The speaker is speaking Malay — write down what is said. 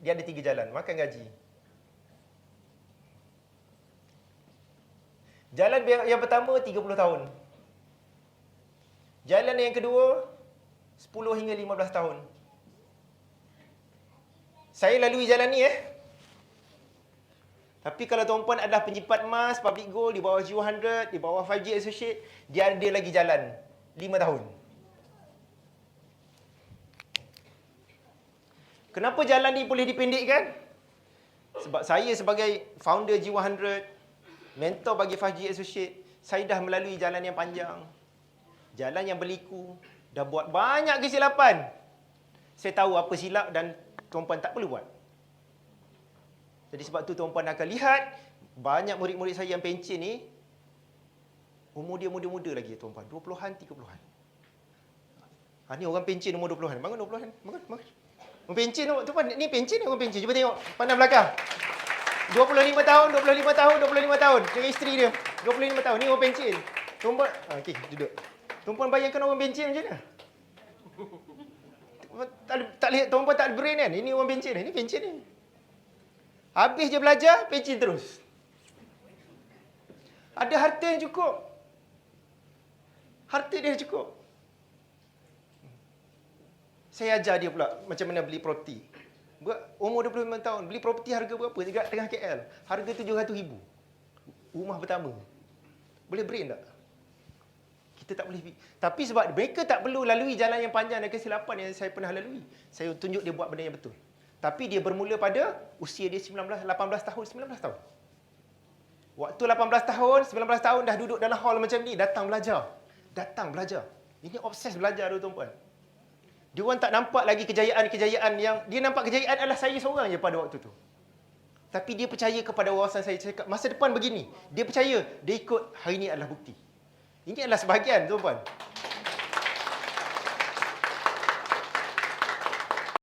Dia ada tiga jalan. Makan gaji. Jalan yang, pertama 30 tahun. Jalan yang kedua 10 hingga 15 tahun. Saya lalui jalan ni eh. Tapi kalau tuan-puan adalah penjipat emas, public gold, di bawah G100, di bawah 5G Associate, dia ada lagi jalan 5 tahun. Kenapa jalan ni boleh dipendekkan? Sebab saya sebagai founder G100, mentor bagi 5G Associate, saya dah melalui jalan yang panjang. Jalan yang berliku, dah buat banyak kesilapan. Saya tahu apa silap dan tuan-puan tak perlu buat. Jadi sebab tu tuan-puan akan lihat banyak murid-murid saya yang pencen ni umur dia muda-muda lagi tuan-puan, 20-an, 30-an. Ha ni orang pencen umur 20-an. Bangun 20-an. Bangun, bangun. Orang pencen tu, tuan ni pencen ni pencen. Cuba tengok pandang belakang. 25 tahun, 25 tahun, 25 tahun. Dengan isteri dia. 25 tahun. Ni orang pencen. Tuan-puan, ha, okey, duduk. Tuan-puan bayangkan orang pencen macam mana? Tak, tak lihat tuan-puan tak ada brain kan? Ini orang pencen. Ini pencen ni. Habis je belajar, pencen terus. Ada harta yang cukup. Harta dia cukup. Saya ajar dia pula macam mana beli property. Umur 25 tahun, beli property harga berapa? Dekat tengah KL. Harga RM700,000. Rumah pertama. Boleh brain tak? Kita tak boleh. Tapi sebab mereka tak perlu lalui jalan yang panjang dan kesilapan yang saya pernah lalui. Saya tunjuk dia buat benda yang betul. Tapi dia bermula pada usia dia 19, 18 tahun, 19 tahun. Waktu 18 tahun, 19 tahun dah duduk dalam hall macam ni, datang belajar. Datang belajar. Ini obses belajar tu tuan-puan. Dia orang tak nampak lagi kejayaan-kejayaan yang dia nampak kejayaan adalah saya seorang je pada waktu tu. Tapi dia percaya kepada wawasan saya. Cakap, masa depan begini. Dia percaya, dia ikut, hari ini adalah bukti. Ini adalah sebahagian tuan-puan.